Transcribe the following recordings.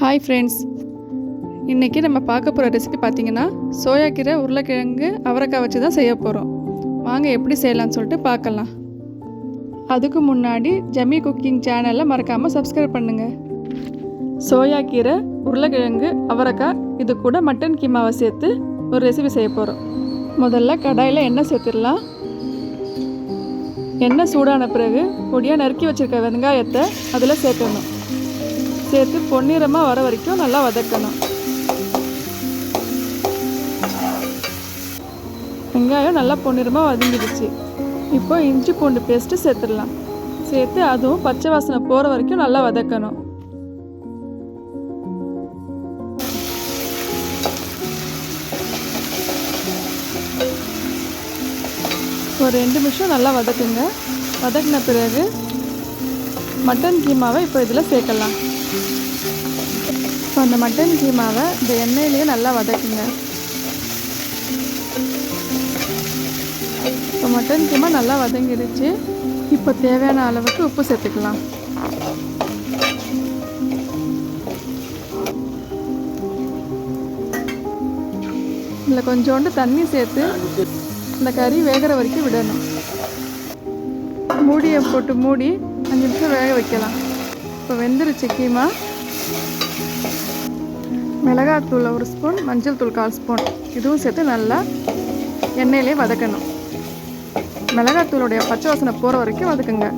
Hi friends இன்றைக்கி நம்ம பார்க்க போகிற ரெசிபி பார்த்தீங்கன்னா கீரை உருளைக்கிழங்கு அவரைக்காய் வச்சு தான் செய்ய போகிறோம் வாங்க எப்படி செய்யலாம்னு சொல்லிட்டு பார்க்கலாம். அதுக்கு முன்னாடி ஜமி குக்கிங் சேனலில் மறக்காமல் சப்ஸ்கிரைப் பண்ணுங்கள் சோயா கீரை உருளைக்கிழங்கு அவரைக்காய் இது கூட மட்டன் கீமாவை சேர்த்து ஒரு ரெசிபி செய்ய போகிறோம் முதல்ல கடாயில் எண்ணெய் சேர்த்துடலாம். எண்ணெய் சூடான பிறகு பொடியாக நறுக்கி வச்சுருக்க வெங்காயத்தை அதில் சேர்க்கணும் சேர்த்து பொன்னிறமாக வர வரைக்கும் நல்லா வதக்கணும். வெங்காயம் நல்லா பொன்னிறமாக வதங்கிடுச்சு. இப்போ இஞ்சி பூண்டு பேஸ்ட்டு சேர்த்துடலாம். சேர்த்து அதுவும் பச்சை வாசனை போகிற வரைக்கும் நல்லா வதக்கணும். ஒரு ரெண்டு நிமிஷம் நல்லா வதக்குங்க. வதக்கின பிறகு மட்டன் கீமாவை இப்போ இதில் சேர்க்கலாம். இப்போ அந்த மட்டன் கீமாவை இந்த எண்ணெயிலேயே நல்லா வதக்குங்க. இப்போ மட்டன் கீமா நல்லா வதங்கிடுச்சு இப்போ தேவையான அளவுக்கு உப்பு சேர்த்துக்கலாம். இதில் கொஞ்சோண்டு தண்ணி சேர்த்து இந்த கறி வேகிற வரைக்கும் விடணும். மூடியை போட்டு மூடி அஞ்சு நிமிஷம் வேக வைக்கலாம். இப்போ வெந்துருச்சு கீமா. மிளகாத்தூள் ஒரு ஸ்பூன் மஞ்சள் தூள் கால் ஸ்பூன். இதுவும் சேர்த்து நல்லா எண்ணெயிலே வதக்கணும். மிளகாத்தூளுடைய பச்சை வாசனை போகிற வரைக்கும் வதக்குங்க.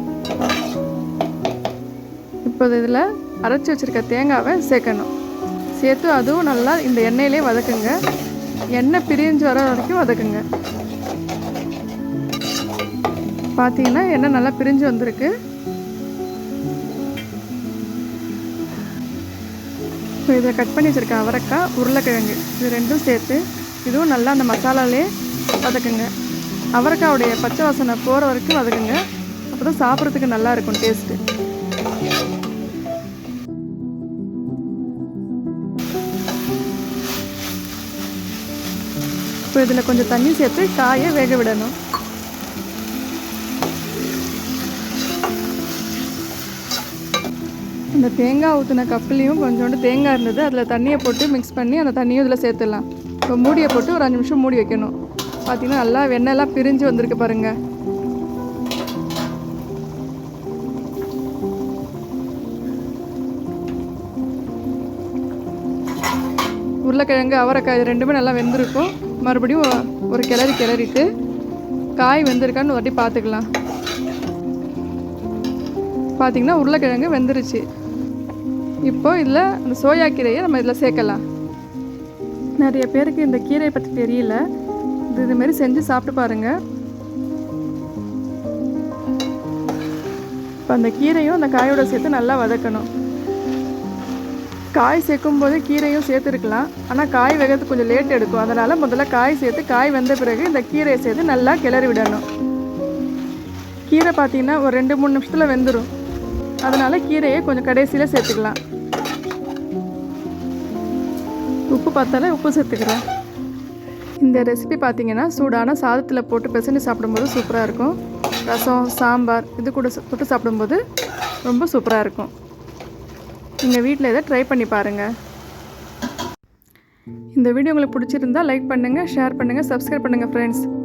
இப்போ இதில் அரைச்சி வச்சுருக்க தேங்காவை சேர்க்கணும். சேர்த்து அதுவும் நல்லா இந்த எண்ணெயிலே வதக்குங்க. எண்ணெய் பிரிஞ்சு வர வரைக்கும் வதக்குங்க. பார்த்தீங்கன்னா எண்ணெய் நல்லா பிரிஞ்சு வந்திருக்கு. இப்போ இதை கட் பண்ணி வச்சுருக்க அவரைக்காய் உருளைக்கிழங்கு இது ரெண்டும் சேர்த்து இதுவும் நல்லா அந்த மசாலாலே வதக்குங்க. அவரைக்காவுடைய பச்சை வாசனை போகிற வரைக்கும் வதக்குங்க. அப்போ தான் சாப்பிட்றதுக்கு நல்லா இருக்கும் டேஸ்ட்டு. இப்போ இதில் கொஞ்சம் தண்ணி சேர்த்து காயை வேக விடணும். இந்த தேங்காய் ஊற்றின கப்புலேயும் கொஞ்சோண்டு தேங்காய் இருந்தது. அதில் தண்ணியை போட்டு மிக்ஸ் பண்ணி அந்த தண்ணியும் இதில் சேர்த்துடலாம். இப்போ மூடியை போட்டு ஒரு அஞ்சு நிமிஷம் மூடி வைக்கணும். பார்த்திங்கன்னா நல்லா வெண்ணெய்லாம் பிரிஞ்சு வந்திருக்கு பாருங்கள் உருளைக்கிழங்கு அவரைக்காய் இது ரெண்டுமே நல்லா வெந்திருக்கும். மறுபடியும் ஒரு கிளறி கிளறிட்டு காய் வெந்திருக்கான்னு ஒரு வாட்டி பார்த்துக்கலாம். பார்த்திங்கன்னா உருளைக்கிழங்கு வெந்துருச்சு. இப்போ இதில் அந்த சோயா கீரையை நம்ம இதில் சேர்க்கலாம். நிறைய பேருக்கு இந்த கீரையை பற்றி தெரியல. இது இதுமாரி செஞ்சு சாப்பிட்டு பாருங்கள் இப்போ அந்த கீரையும் அந்த காயோட சேர்த்து நல்லா வதக்கணும். காய் சேர்க்கும் போது கீரையும் சேர்த்துருக்கலாம். ஆனால் காய் வேகிறதுக்கு கொஞ்சம் லேட் எடுக்கும். அதனால் முதல்ல காய் சேர்த்து காய் வெந்த பிறகு இந்த கீரையை சேர்த்து நல்லா கிளறி விடணும். கீரை பார்த்தீங்கன்னா ஒரு ரெண்டு மூணு நிமிஷத்தில் வெந்துடும் அதனால் கீரையை கொஞ்சம் கடைசியில் சேர்த்துக்கலாம். உப்பு பார்த்தாலே உப்பு சேர்த்துக்கிறேன். இந்த ரெசிபி பார்த்தீங்கன்னா சூடான சாதத்தில் போட்டு பிசைஞ்சு சாப்பிடும்போது சூப்பராக இருக்கும். ரசம் சாம்பார் இது கூட ச- போட்டு சாப்பிடும்போது ரொம்ப சூப்பராக இருக்கும். நீங்கள் வீட்டில் இதை ட்ரை பண்ணி பாருங்கள் இந்த வீடியோ உங்களுக்கு பிடிச்சிருந்தா லைக் பண்ணுங்கள் ஷேர் பண்ணுங்கள் சப்ஸ்கிரைப் பண்ணுங்கள் ஃப்ரெண்ட்ஸ்